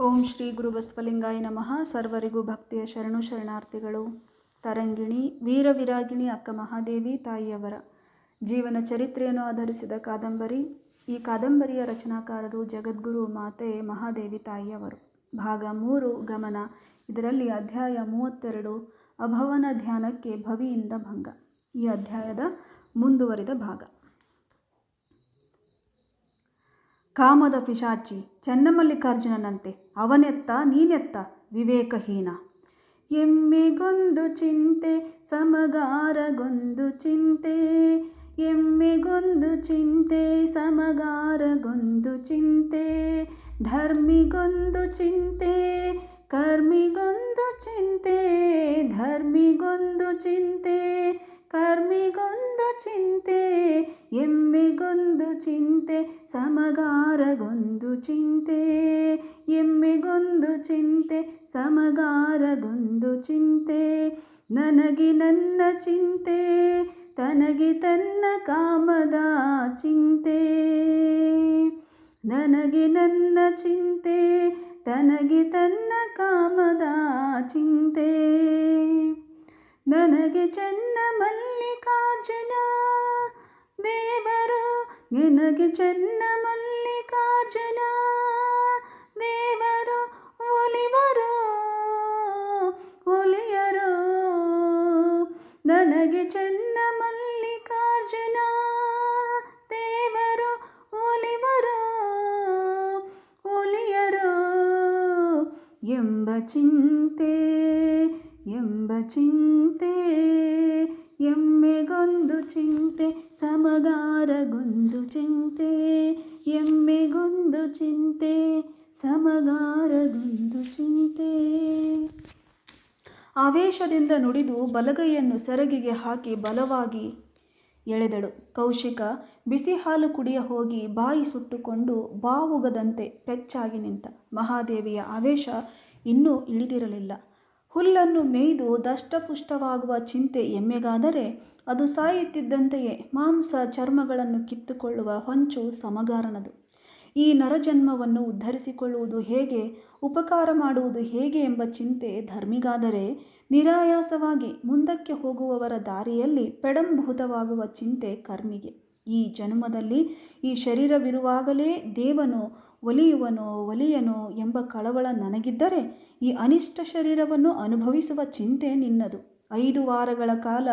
ಓಂ ಶ್ರೀ ಗುರು ಬಸವಲಿಂಗಾಯ ನಮಃ. ಸರ್ವರಿಗೂ ಭಕ್ತಿಯ ಶರಣು ಶರಣಾರ್ಥಿಗಳು. ತರಂಗಿಣಿ ವೀರವಿರಾಗಿಣಿ ಅಕ್ಕ ಮಹಾದೇವಿ ತಾಯಿಯವರ ಜೀವನ ಚರಿತ್ರೆಯನ್ನು ಆಧರಿಸಿದ ಕಾದಂಬರಿ. ಈ ಕಾದಂಬರಿಯ ರಚನಾಕಾರರು ಜಗದ್ಗುರು ಮಾತೆ ಮಹಾದೇವಿ ತಾಯಿಯವರು. ಭಾಗ ಮೂರು, ಗಮನ. ಇದರಲ್ಲಿ ಅಧ್ಯಾಯ ಮೂವತ್ತೆರಡು, ಅಭವನ ಧ್ಯಾನಕ್ಕೆ ಭವಿಯಿಂದ ಭಂಗ. ಈ ಅಧ್ಯಾಯದ ಮುಂದುವರಿದ ಭಾಗ. ಕಾಮದ ಪಿಶಾಚಿ ಚನ್ನಮಲ್ಲಿಕಾರ್ಜುನನಂತೆ, ಅವನೆತ್ತ ನೀನೆತ್ತ ವಿವೇಕಹೀನ. ಎಮ್ಮೆಗೊಂದು ಚಿಂತೆ, ಸಮಗಾರಗೊಂದು ಚಿಂತೆ. ಎಮ್ಮೆಗೊಂದು ಚಿಂತೆ, ಸಮಗಾರಗೊಂದು ಚಿಂತೆ. ಧರ್ಮಿಗೊಂದು ಚಿಂತೆ, ಕರ್ಮಿಗೊಂದು ಚಿಂತೆ. ಧರ್ಮಿಗೊಂದು ಚಿಂತೆ ಕರ್ಮಿಗೊಂದು ಚಿಂತೆ, ಎಮ್ಮೆಗೊಂದು ಚಿಂತೆ, ಸಮಗಾರಗೊಂದು ಚಿಂತೆ. ಎಮ್ಮೆಗೊಂದು ಚಿಂತೆ, ಸಮಗಾರಗೊಂದು ಚಿಂತೆ. ನನಗೆ ನನ್ನ ಚಿಂತೆ, ತನಗೆ ತನ್ನ ಕಾಮದ ಚಿಂತೆ. ನನಗೆ ನನ್ನ ಚಿಂತೆ, ತನಗೆ ತನ್ನ ಕಾಮದ ಚಿಂತೆ. ನನಗೆ ಚೆನ್ನ ಮಲ್ಲಿಕಾರ್ಜುನ. ದೇವರು ನಿನಗೆ ಚೆನ್ನ ಮಲ್ಲಿಕಾರ್ಜುನ. ದೇವರು ಒಲಿವರು, ಒಲಿಯರು. ನನಗೆ ಚೆನ್ನ ಮಲ್ಲಿಕಾರ್ಜುನ. ದೇವರು ಒಲಿವರು, ಒಲಿಯರು. ಎಂಬ ಚಿಂತೆ ಎಂಬ ಚಿಂತೆ, ಎಮ್ಮೆಗೊಂದು ಚಿಂತೆ, ಸಮಗಾರಗೊಂದು ಚಿಂತೆ, ಎಮ್ಮೆಗೊಂದು ಚಿಂತೆ, ಸಮಗಾರಗೊಂದು ಚಿಂತೆ. ಆವೇಶದಿಂದ ನುಡಿದು ಬಲಗೈಯನ್ನು ಸೆರಗಿಗೆ ಹಾಕಿ ಬಲವಾಗಿ ಎಳೆದಳು. ಕೌಶಿಕ ಬಿಸಿ ಹಾಲು ಕುಡಿಯ ಹೋಗಿ ಬಾಯಿ ಸುಟ್ಟುಕೊಂಡು ಬಾವುಗದಂತೆ ಪೆಚ್ಚಾಗಿ ನಿಂತ. ಮಹಾದೇವಿಯ ಆವೇಶ ಇನ್ನೂ ಇಳಿದಿರಲಿಲ್ಲ. ಹುಲ್ಲನ್ನು ಮೇಯ್ದು ದಷ್ಟಪುಷ್ಟವಾಗುವ ಚಿಂತೆ ಎಮ್ಮೆಗಾದರೆ ಅದು ಸಾಯುತ್ತಿದ್ದಂತೆಯೇ ಮಾಂಸ ಚರ್ಮಗಳನ್ನು ಕಿತ್ತುಕೊಳ್ಳುವ ಹೊಂಚು ಸಮಗಾರನದು. ಈ ನರಜನ್ಮವನ್ನು ಉದ್ಧರಿಸಿಕೊಳ್ಳುವುದು ಹೇಗೆ, ಉಪಕಾರ ಮಾಡುವುದು ಹೇಗೆ ಎಂಬ ಚಿಂತೆ ಧರ್ಮಿಗಾದರೆ ನಿರಾಯಾಸವಾಗಿ ಮುಂದಕ್ಕೆ ಹೋಗುವವರ ದಾರಿಯಲ್ಲಿ ಪೆಡಂಭೂತವಾಗುವ ಚಿಂತೆ ಕರ್ಮಿಗೆ. ಈ ಜನ್ಮದಲ್ಲಿ ಈ ಶರೀರವಿರುವಾಗಲೇ ದೇವನು ಒಲಿಯುವನೋ ಒಲಿಯನೋ ಎಂಬ ಕಳವಳ ನನಗಿದ್ದರೆ ಈ ಅನಿಷ್ಟ ಶರೀರವನ್ನು ಅನುಭವಿಸುವ ಚಿಂತೆ ನಿನ್ನದು. ಐದು ವಾರಗಳ ಕಾಲ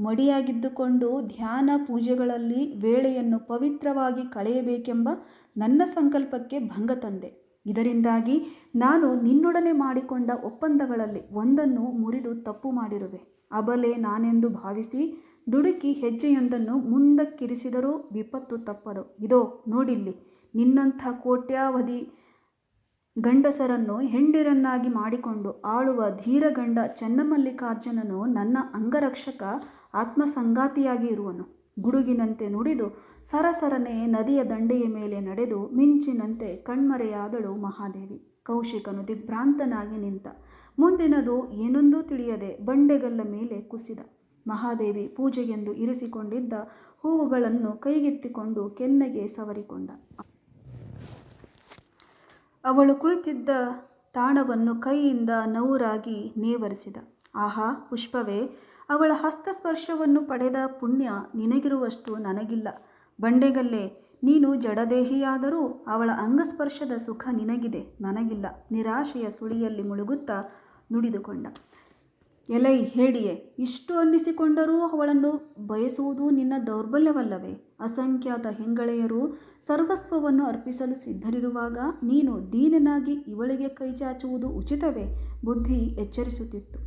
ಮಡಿಯಾಗಿದ್ದುಕೊಂಡು ಧ್ಯಾನ ಪೂಜೆಗಳಲ್ಲಿ ವೇಳೆಯನ್ನು ಪವಿತ್ರವಾಗಿ ಕಳೆಯಬೇಕೆಂಬ ನನ್ನ ಸಂಕಲ್ಪಕ್ಕೆ ಭಂಗ ತಂದೆ. ಇದರಿಂದಾಗಿ ನಾನು ನಿನ್ನೊಡನೆ ಮಾಡಿಕೊಂಡ ಒಪ್ಪಂದಗಳಲ್ಲಿ ಒಂದನ್ನು ಮುರಿದು ತಪ್ಪು ಮಾಡಿರುವೆ. ಅಬಲೆ ನಾನೆಂದು ಭಾವಿಸಿ ದುಡುಕಿ ಹೆಜ್ಜೆಯೊಂದನ್ನು ಮುಂದಕ್ಕಿರಿಸಿದರೂ ವಿಪತ್ತು ತಪ್ಪದು. ಇದೋ ನೋಡಿಲ್ಲಿ. ನಿನ್ನಂಥ ಕೋಟ್ಯಾವಧಿ ಗಂಡಸರನ್ನು ಹೆಂಡಿರನ್ನಾಗಿ ಮಾಡಿಕೊಂಡು ಆಳುವ ಧೀರಗಂಡ ಚೆನ್ನಮಲ್ಲಿಕಾರ್ಜುನನು ನನ್ನ ಅಂಗರಕ್ಷಕ ಆತ್ಮಸಂಗಾತಿಯಾಗಿ ಇರುವನು. ಗುಡುಗಿನಂತೆ ನುಡಿದು ಸರಸರನೆ ನದಿಯ ದಂಡೆಯ ಮೇಲೆ ನಡೆದು ಮಿಂಚಿನಂತೆ ಕಣ್ಮರೆಯಾದಳು ಮಹಾದೇವಿ. ಕೌಶಿಕನು ದಿಗ್ಭ್ರಾಂತನಾಗಿ ನಿಂತ ಮುಂದಿನದು ಏನೊಂದೂ ತಿಳಿಯದೆ ಬಂಡೆಗಲ್ಲ ಮೇಲೆ ಕುಸಿದ. ಮಹಾದೇವಿ ಪೂಜೆಗೆಂದು ಇರಿಸಿಕೊಂಡಿದ್ದ ಹೂವುಗಳನ್ನು ಕೈಗೆತ್ತಿಕೊಂಡು ಕೆನ್ನೆಗೆ ಸವರಿಕೊಂಡ. ಅವಳು ಕುಳಿತಿದ್ದ ತಾಣವನ್ನು ಕೈಯಿಂದ ನೌರಾಗಿ ನೇವರಿಸಿದ. ಆಹಾ, ಪುಷ್ಪವೇ, ಅವಳ ಹಸ್ತಸ್ಪರ್ಶವನ್ನು ಪಡೆದ ಪುಣ್ಯ ನಿನಗಿರುವಷ್ಟು ನನಗಿಲ್ಲ. ಬಂಡೆಗಲ್ಲೆ, ನೀನು ಜಡದೇಹಿಯಾದರೂ ಅವಳ ಅಂಗಸ್ಪರ್ಶದ ಸುಖ ನಿನಗಿದೆ, ನನಗಿಲ್ಲ. ನಿರಾಶೆಯ ಸುಳಿಯಲ್ಲಿ ಮುಳುಗುತ್ತಾ ನುಡಿದುಕೊಂಡ. ಎಲೈ ಹೇಳಿಯೇ, ಇಷ್ಟು ಅನ್ನಿಸಿಕೊಂಡರೂ ಅವಳನ್ನು ಬಯಸುವುದು ನಿನ್ನ ದೌರ್ಬಲ್ಯವಲ್ಲವೇ? ಅಸಂಖ್ಯಾತ ಹೆಂಗಳೆಯರು ಸರ್ವಸ್ವವನ್ನು ಅರ್ಪಿಸಲು ಸಿದ್ಧರಿರುವಾಗ ನೀನು ದೀನನಾಗಿ ಇವಳಿಗೆ ಕೈಚಾಚುವುದು ಉಚಿತವೇ? ಬುದ್ಧಿ ಎಚ್ಚರಿಸುತ್ತಿತ್ತು.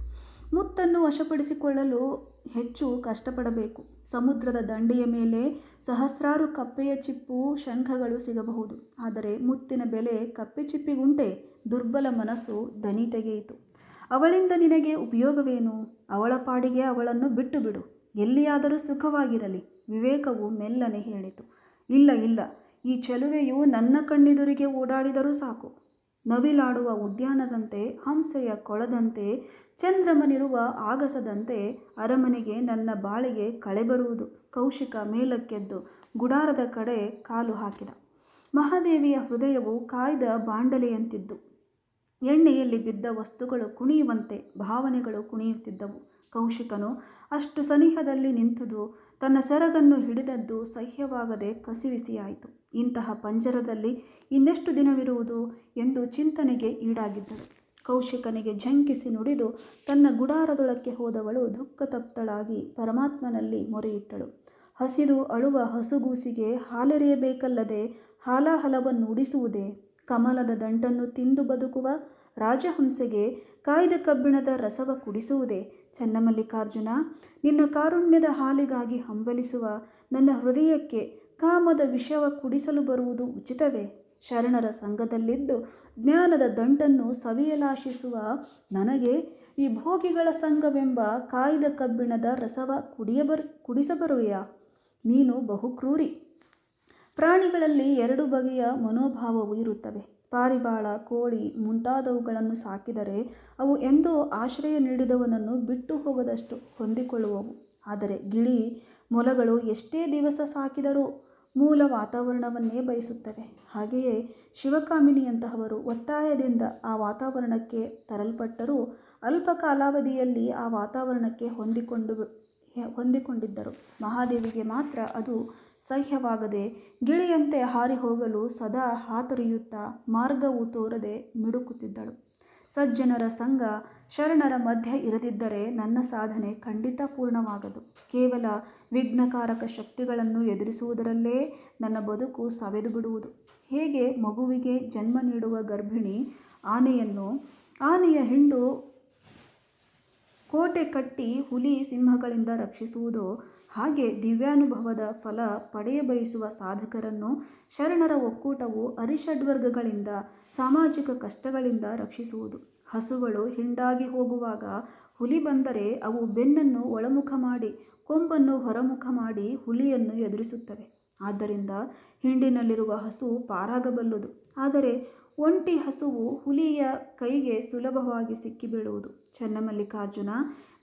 ಮುತ್ತನ್ನು ವಶಪಡಿಸಿಕೊಳ್ಳಲು ಹೆಚ್ಚು ಕಷ್ಟಪಡಬೇಕು. ಸಮುದ್ರದ ದಂಡೆಯ ಮೇಲೆ ಸಹಸ್ರಾರು ಕಪ್ಪೆಯ ಚಿಪ್ಪು ಶಂಖಗಳು ಸಿಗಬಹುದು. ಆದರೆ ಮುತ್ತಿನ ಬೆಲೆ ಕಪ್ಪೆ ಚಿಪ್ಪಿಗುಂಟೆ. ದುರ್ಬಲ ಮನಸ್ಸು ದನಿ ತೆಗೆಯಿತು. ಅವಳಿಂದ ನಿನಗೆ ಉಪಯೋಗವೇನು? ಅವಳ ಪಾಡಿಗೆ ಅವಳನ್ನು ಬಿಟ್ಟು ಬಿಡು ಎಲ್ಲಿಯಾದರೂ ಸುಖವಾಗಿರಲಿ. ವಿವೇಕವು ಮೆಲ್ಲನೆ ಹೇಳಿತು. ಇಲ್ಲ ಇಲ್ಲ. ಈ ಚೆಲುವೆಯು ನನ್ನ ಕಣ್ಣೆದುರಿಗೆ ಓಡಾಡಿದರೂ ಸಾಕು. ನವಿಲಾಡುವ ಉದ್ಯಾನದಂತೆ, ಹಂಸೆಯ ಕೊಳದಂತೆ, ಚಂದ್ರಮನಿರುವ ಆಗಸದಂತೆ ಅರಮನೆಗೆ ನನ್ನ ಬಾಳಿಗೆ ಕಳೆ ಬರುವುದು. ಕೌಶಿಕ ಮೇಲಕ್ಕೆದ್ದು ಗುಡಾರದ ಕಡೆ ಕಾಲು ಹಾಕಿದ. ಮಹಾದೇವಿಯ ಹೃದಯವು ಕಾಯ್ದ ಬಾಂಡಲೆಯಂತಿದ್ದು ಎಣ್ಣೆಯಲ್ಲಿ ಬಿದ್ದ ವಸ್ತುಗಳು ಕುಣಿಯುವಂತೆ ಭಾವನೆಗಳು ಕುಣಿಯುತ್ತಿದ್ದವು. ಕೌಶಿಕನು ಅಷ್ಟು ಸನಿಹದಲ್ಲಿ ನಿಂತುದು ತನ್ನ ಸೆರಗನ್ನು ಹಿಡಿದದ್ದು ಸಹ್ಯವಾಗದೆ ಕಸಿವಿಸಿಯಾಯಿತು. ಇಂತಹ ಪಂಜರದಲ್ಲಿ ಇನ್ನೆಷ್ಟು ದಿನವಿರುವುದು ಎಂದು ಚಿಂತನೆಗೆ ಈಡಾಗಿದ್ದಳು ಕೌಶಿಕನಿಗೆ ಝಂಕಿಸಿ ನುಡಿದು ತನ್ನ ಗುಡಾರದೊಳಕ್ಕೆ ಹೋದವಳು ದುಃಖತಪ್ತಳಾಗಿ ಪರಮಾತ್ಮನಲ್ಲಿ ಮೊರೆಯಿಟ್ಟಳು. ಹಸಿದು ಅಳುವ ಹಸುಗೂಸಿಗೆ ಹಾಲೆರೆಯಬೇಕಲ್ಲದೆ ಹಾಲಾಹಲವನ್ನು ಉಡಿಸುವುದೇ ಕಮಲದ ದಂಟನ್ನು ತಿಂದು ಬದುಕುವ ರಾಜಹಂಸೆಗೆ ಕಾಯ್ದ ಕಬ್ಬಿಣದ ರಸವ ಕುಡಿಸುವುದೇ? ಚನ್ನಮಲ್ಲಿಕಾರ್ಜುನ, ನಿನ್ನ ಕಾರುಣ್ಯದ ಹಾಲಿಗಾಗಿ ಹಂಬಲಿಸುವ ನನ್ನ ಹೃದಯಕ್ಕೆ ಕಾಮದ ವಿಷವ ಕುಡಿಸಲು ಬರುವುದು ಉಚಿತವೇ? ಶರಣರ ಸಂಘದಲ್ಲಿದ್ದು ಜ್ಞಾನದ ದಂಟನ್ನು ಸವಿಯಲಾಶಿಸುವ ನನಗೆ ಈ ಭೋಗಿಗಳ ಸಂಘವೆಂಬ ಕಾಯ್ದ ಕಬ್ಬಿಣದ ರಸವ ಕುಡಿಯಬರ್, ಕುಡಿಸಬರುವೆಯಾ? ನೀನು ಬಹುಕ್ರೂರಿ. ಪ್ರಾಣಿಗಳಲ್ಲಿ ಎರಡು ಬಗೆಯ ಮನೋಭಾವವು ಇರುತ್ತವೆ ಪಾರಿಬಾಳ, ಕೋಳಿ ಮುಂತಾದವುಗಳನ್ನು ಸಾಕಿದರೆ ಅವು ಎಂದೋ ಆಶ್ರಯ ನೀಡಿದವನನ್ನು ಬಿಟ್ಟು ಹೋಗದಷ್ಟು ಹೊಂದಿಕೊಳ್ಳುವವು. ಆದರೆ ಗಿಳಿ ಮೊಲಗಳು ಎಷ್ಟೇ ದಿವಸ ಸಾಕಿದರೂ ಮೂಲ ವಾತಾವರಣವನ್ನೇ ಬಯಸುತ್ತವೆ. ಹಾಗೆಯೇ ಶಿವಕಾಮಿನಿಯಂತಹವರು ಒತ್ತಾಯದಿಂದ ಆ ವಾತಾವರಣಕ್ಕೆ ತರಲ್ಪಟ್ಟರೂ ಅಲ್ಪ ಕಾಲಾವಧಿಯಲ್ಲಿ ಆ ವಾತಾವರಣಕ್ಕೆ ಹೊಂದಿಕೊಂಡು, ಹೊಂದಿಕೊಂಡಿದ್ದರು. ಮಹಾದೇವಿಗೆ ಮಾತ್ರ ಅದು ಸಹ್ಯವಾಗದೆ ಗಿಳಿಯಂತೆ ಹಾರಿ ಹೋಗಲು ಸದಾ ಹಾತೊರೆಯುತ್ತಾ ಮಾರ್ಗವು ತೋರದೆ ಮಿಡುಕುತ್ತಿದ್ದಳು. ಸಜ್ಜನರ ಸಂಘ ಶರಣರ ಮಧ್ಯ ಇರದಿದ್ದರೆ ನನ್ನ ಸಾಧನೆ ಖಂಡಿತ ಪೂರ್ಣವಾಗದು. ಕೇವಲ ವಿಘ್ನಕಾರಕ ಶಕ್ತಿಗಳನ್ನು ಎದುರಿಸುವುದರಲ್ಲೇ ನನ್ನ ಬದುಕು ಸವೆದು ಬಿಡುವುದು. ಹೇಗೆ ಮಗುವಿಗೆ ಜನ್ಮ ನೀಡುವ ಗರ್ಭಿಣಿ ಆನೆಯನ್ನು, ಆನೆಯ ಹಿಂಡು ಕೋಟೆ ಕಟ್ಟಿ ಹುಲಿ ಸಿಂಹಗಳಿಂದ ರಕ್ಷಿಸುವುದು ಹಾಗೆ ದಿವ್ಯಾನುಭವದ ಫಲ ಪಡೆಯಬಯಸುವ ಸಾಧಕರನ್ನು ಶರಣರ ಒಕ್ಕೂಟವು ಅರಿಷಡ್ವರ್ಗಗಳಿಂದ, ಸಾಮಾಜಿಕ ಕಷ್ಟಗಳಿಂದ ರಕ್ಷಿಸುವುದು. ಹಸುಗಳು ಹಿಂಡಾಗಿ ಹೋಗುವಾಗ ಹುಲಿ ಬಂದರೆ ಅವು ಬೆನ್ನನ್ನು ಒಳಮುಖ ಮಾಡಿ, ಕೊಂಬನ್ನು ಹೊರಮುಖ ಮಾಡಿ ಹುಲಿಯನ್ನು ಎದುರಿಸುತ್ತವೆ. ಆದ್ದರಿಂದ ಹಿಂಡಿನಲ್ಲಿರುವ ಹಸು ಪಾರಾಗಬಲ್ಲದು. ಆದರೆ ಒಂಟಿ ಹಸುವು ಹುಲಿಯ ಕೈಗೆ ಸುಲಭವಾಗಿ ಸಿಕ್ಕಿಬೀಳುವುದು. ಚನ್ನಮಲ್ಲಿಕಾರ್ಜುನ,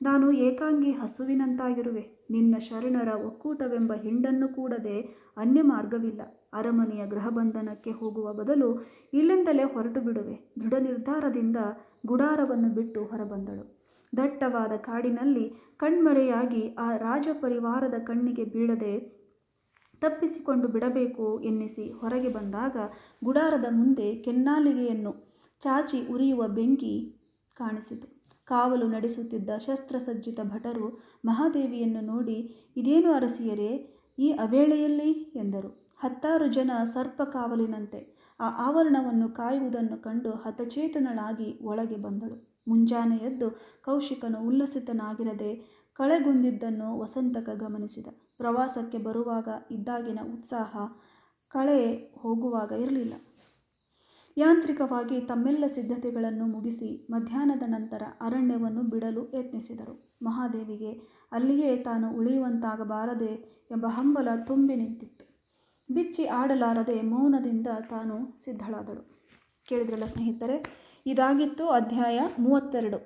ನಾನು ಏಕಾಂಗಿ ಹಸುವಿನಂತಾಗಿರುವೆ. ನಿನ್ನ ಶರಣರ ಒಕ್ಕೂಟವೆಂಬ ಹಿಂಡನ್ನು ಕೂಡದೆ ಅನ್ಯ ಮಾರ್ಗವಿಲ್ಲ ಅರಮನೆಯ ಗೃಹಬಂಧನಕ್ಕೆ ಹೋಗುವ ಬದಲು ಇಲ್ಲಿಂದಲೇ ಹೊರಟು ಬಿಡುವೆ ದೃಢ ನಿರ್ಧಾರದಿಂದ ಗುಡಾರವನ್ನು ಬಿಟ್ಟು ಹೊರಬಂದಳು. ದಟ್ಟವಾದ ಕಾಡಿನಲ್ಲಿ ಕಣ್ಮರೆಯಾಗಿ ಆ ರಾಜಪರಿವಾರದ ಕಣ್ಣಿಗೆ ಬೀಳದೆ ತಪ್ಪಿಸಿಕೊಂಡು ಬಿಡಬೇಕು ಎನ್ನಿಸಿ ಹೊರಗೆ ಬಂದಾಗ ಗುಡಾರದ ಮುಂದೆ ಕೆನ್ನಾಲಿಗೆಯನ್ನು ಚಾಚಿ ಉರಿಯುವ ಬೆಂಕಿ ಕಾಣಿಸಿತು. ಕಾವಲು ನಡೆಸುತ್ತಿದ್ದ ಶಸ್ತ್ರಸಜ್ಜಿತ ಭಟರು ಮಹಾದೇವಿಯನ್ನು ನೋಡಿ, ಇದೇನು ಅರಸಿಯರೇ, ಈ ಅವೇಳೆಯಲ್ಲಿ ಎಂದರು. ಹತ್ತಾರು ಜನ ಸರ್ಪ ಕಾವಲಿನಂತೆ ಆ ಆವರಣವನ್ನು ಕಾಯುವುದನ್ನು ಕಂಡು ಹತಚೇತನಳಾಗಿ ಒಳಗೆ ಬಂದಳು. ಮುಂಜಾನೆ ಎದ್ದು ಕೌಶಿಕನು ಉಲ್ಲಸಿತನಾಗಿರದೆ ಕಳೆಗುಂದಿದ್ದನ್ನು ವಸಂತಕ ಗಮನಿಸಿದ. ಪ್ರವಾಸಕ್ಕೆ ಬರುವಾಗ ಇದ್ದಾಗಿನ ಉತ್ಸಾಹ ಕಳೆ ಹೋಗುವಾಗ ಇರಲಿಲ್ಲ. ಯಾಂತ್ರಿಕವಾಗಿ ತಮ್ಮೆಲ್ಲ ಸಿದ್ಧತೆಗಳನ್ನು ಮುಗಿಸಿ ಮಧ್ಯಾಹ್ನದ ನಂತರ ಅರಣ್ಯವನ್ನು ಬಿಡಲು ಯತ್ನಿಸಿದರು. ಮಹಾದೇವಿಗೆ ಅಲ್ಲಿಯೇ ತಾನು ಉಳಿಯುವಂತಾಗಬಾರದೆ ಎಂಬ ಹಂಬಲ ತುಂಬಿ ನಿಂತಿತ್ತು. ಬಿಚ್ಚಿ ಆಡಲಾರದೆ ಮೌನದಿಂದ ತಾನು ಸಿದ್ಧಳಾದಳು. ಕೇಳಿದ್ರಲ್ಲ ಸ್ನೇಹಿತರೆ, ಇದಾಗಿತ್ತು ಅಧ್ಯಾಯ ಮೂವತ್ತೆರಡು.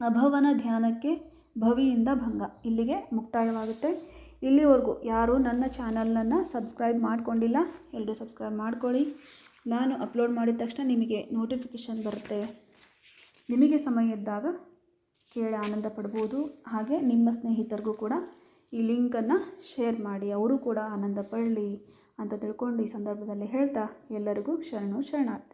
ಅಭವನ ಧ್ಯಾನಕ್ಕೆ ಭವಿಯಿಂದ ಭಂಗ. ಇಲ್ಲಿಗೆ ಮುಕ್ತಾಯವಾಗುತ್ತೆ. ಇಲ್ಲಿವರೆಗೂ ಯಾರು ನನ್ನ ಚಾನಲನ್ನು ಸಬ್ಸ್ಕ್ರೈಬ್ ಮಾಡಿಕೊಂಡಿಲ್ಲ, ಎಲ್ಲರೂ ಸಬ್ಸ್ಕ್ರೈಬ್ ಮಾಡ್ಕೊಳ್ಳಿ. ನಾನು ಅಪ್ಲೋಡ್ ಮಾಡಿದ ತಕ್ಷಣ ನಿಮಗೆ ನೋಟಿಫಿಕೇಷನ್ ಬರುತ್ತೆ. ನಿಮಗೆ ಸಮಯ ಇದ್ದಾಗ ಕೇಳಿ ಆನಂದ ಪಡ್ಬೋದು. ಹಾಗೆ ನಿಮ್ಮ ಸ್ನೇಹಿತರಿಗೂ ಕೂಡ ಈ ಲಿಂಕನ್ನು ಶೇರ್ ಮಾಡಿ, ಅವರು ಕೂಡ ಆನಂದ ಪಡಲಿ ಅಂತ ತಿಳ್ಕೊಂಡು ಈ ಸಂದರ್ಭದಲ್ಲಿ ಹೇಳ್ತಾ ಎಲ್ಲರಿಗೂ ಶರಣು ಶರಣಾರ್ಥಿ.